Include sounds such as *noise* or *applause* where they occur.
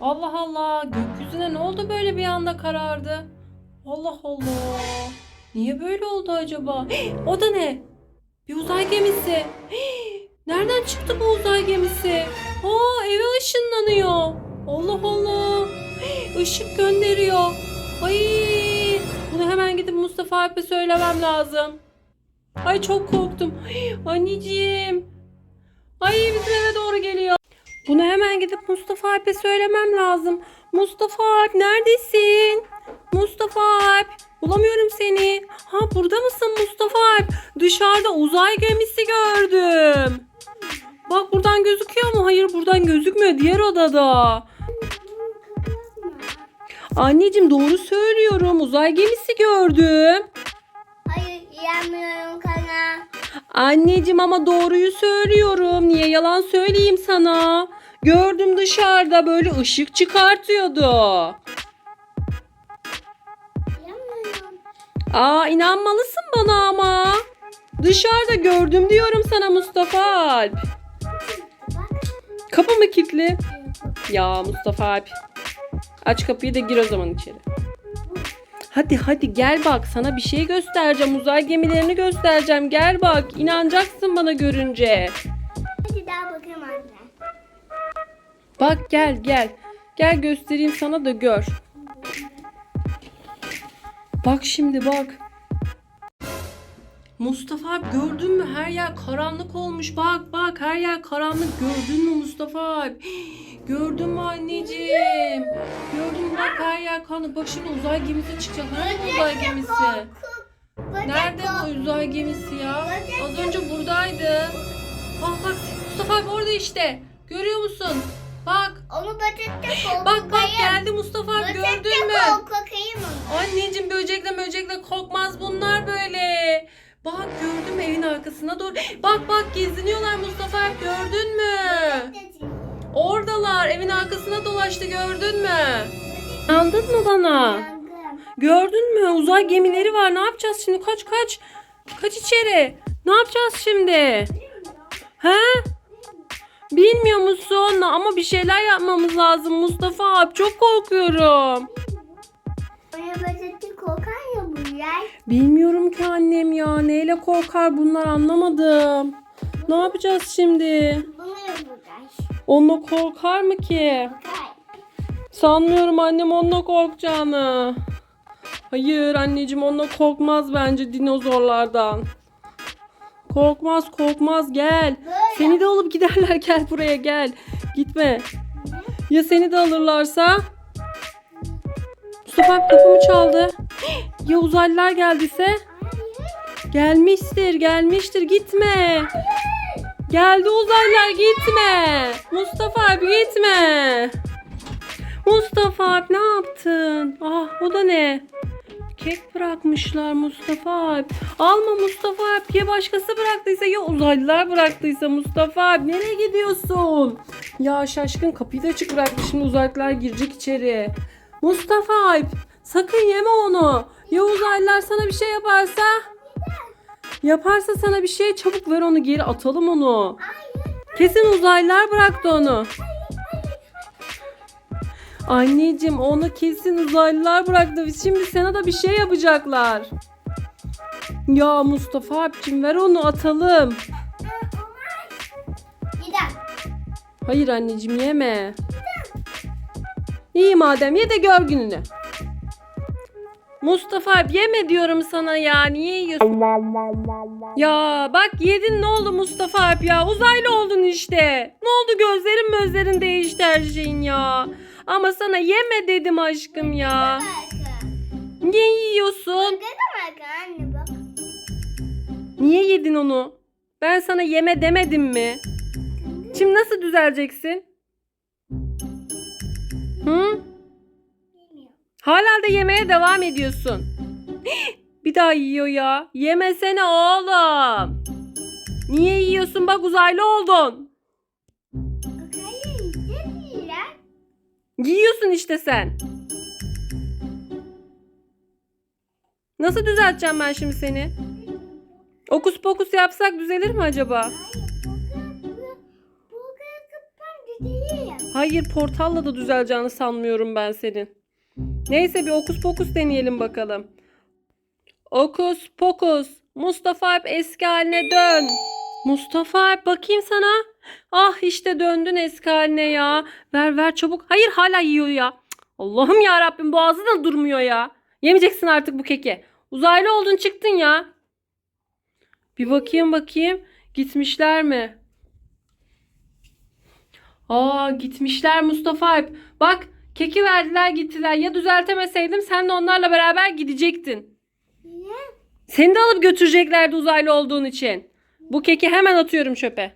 Allah Allah. Gökyüzüne ne oldu böyle bir anda karardı? Allah Allah. Niye böyle oldu acaba? O da ne? Bir uzay gemisi. Nereden çıktı bu uzay gemisi? Aa eve ışınlanıyor. Allah Allah. Hii, ışık gönderiyor. Ay bunu hemen gidip Mustafa Alp'e söylemem lazım. Ay çok korktum. Hii, anneciğim. Ay bizim eve doğru geliyor. Bunu hemen gidip Mustafa Alp'e söylemem lazım. Mustafa Alp neredesin? Mustafa Alp bulamıyorum seni. Ha burada mısın Mustafa Alp? Dışarıda uzay gemisi gördüm. Bak buradan gözüküyor mu? Hayır buradan gözükmüyor. Diğer odada. Anneciğim doğru söylüyorum. Uzay gemisi gördüm. Hayır yiyemiyorum kana. Anneciğim ama doğruyu söylüyorum. Niye yalan söyleyeyim sana? Gördüm dışarıda böyle ışık çıkartıyordu. Aa inanmalısın bana ama. Dışarıda gördüm diyorum sana Mustafa Alp. Kapı mı kilitli? Ya Mustafa Alp. Aç kapıyı da gir o zaman içeri. Hadi hadi gel bak sana bir şey göstereceğim. Uzay gemilerini göstereceğim. Gel bak inanacaksın bana görünce. Bak gel gel. Gel göstereyim sana da gör. Bak şimdi bak. Mustafa abi gördün mü her yer karanlık olmuş. Bak bak her yer karanlık. Gördün mü Mustafa abi? *gasps* Gördün mü anneciğim? Gördün mü bak her yer karanlık. Bak şimdi uzay gemisi çıkacak. Nerede uzay gemisi? Nerede bu uzay gemisi ya? Az önce buradaydı. Bak bak Mustafa abi orada işte. Görüyor musun? Bak Onu böcekte korkakayım. Bak bak geldi Mustafa gördün Böcekte mü? korkakayım onu. Anneciğim böcekle möcekle korkmaz bunlar böyle. Bak gördün mü evin arkasına doğru. Bak bak geziniyorlar Mustafa gördün mü? Oradalar evin arkasına dolaştı gördün mü? Andın mı bana? Gördün mü? Uzay gemileri var. Ne yapacağız şimdi? Kaç kaç. Kaç içeri. Ne yapacağız şimdi? He? Bilmiyor musun? Ama bir şeyler yapmamız lazım Mustafa abi. Çok korkuyorum. Oraya böcekte korkan ya bu yer. Bilmiyorum ki annem ya. Neyle korkar bunlar anlamadım. Ne yapacağız şimdi? Bunu yapacağız. Onunla korkar mı ki? Korkar. Sanmıyorum annem onunla korkacağını. Hayır anneciğim onunla korkmaz bence dinozorlardan. Korkmaz korkmaz gel. Seni de alıp giderler *laughs* gel buraya gel. Gitme. Ya seni de alırlarsa? Mustafa kapımı çaldı. *gasps* Ya uzaylılar geldiyse? Gelmiştir gelmiştir gitme. Geldi uzaylılar gitme. Mustafa abi gitme. Mustafa abi ne yaptın? Ah o da ne? Kek bırakmışlar Mustafa abi. Alma Mustafa abi ya başkası bıraktıysa ya uzaylılar bıraktıysa Mustafa abi nereye gidiyorsun? Ya şaşkın kapıyı da açık bıraktı şimdi uzaylılar girecek içeri. Mustafa abi sakın yeme onu. Ya uzaylılar sana bir şey yaparsa? Yaparsa sana bir şey çabuk ver onu geri atalım onu. Kesin uzaylılar bıraktı onu. Anneciğim onu kesin uzaylılar bıraktı. Şimdi sana da bir şey yapacaklar. Ya Mustafa abicim ver onu atalım. Hayır anneciğim yeme. İyi madem ye de gör gününü. Mustafa abi yeme diyorum sana ya. Niye yiyorsun? Ya bak yedin ne oldu Mustafa abi ya? Uzaylı oldun işte. Ne oldu gözlerin gözlerin değişti her şeyin ya. Ama sana yeme dedim aşkım ya. Niye yiyorsun? Bakın anne bak. Niye yedin onu? Ben sana yeme demedim mi? Şimdi nasıl düzeleceksin? Hı? Hala da yemeye devam ediyorsun. *gasps* Bir daha yiyor ya. Yemesene oğlum. Niye yiyorsun bak uzaylı oldun. Yiyorsun işte sen. Nasıl düzelteceğim ben şimdi seni? Okus pokus yapsak düzelir mi acaba? Hayır portalla da düzeleceğini sanmıyorum ben senin. Neyse bir okus pokus deneyelim bakalım. Okus pokus. Mustafa Alp eski haline dön. Mustafa bakayım sana. Ah işte döndün eski haline ya. Ver ver çabuk. Hayır hala yiyor ya. Allah'ım ya Rabbim boğazı da durmuyor ya. Yemeyeceksin artık bu keki. Uzaylı oldun çıktın ya. Bir bakayım bakayım. Gitmişler mi? Aa gitmişler Mustafa Alp. Bak keki verdiler gittiler. Ya düzeltemeseydim sen de onlarla beraber gidecektin. Niye? Seni de alıp götüreceklerdi uzaylı olduğun için. Bu keki hemen atıyorum çöpe.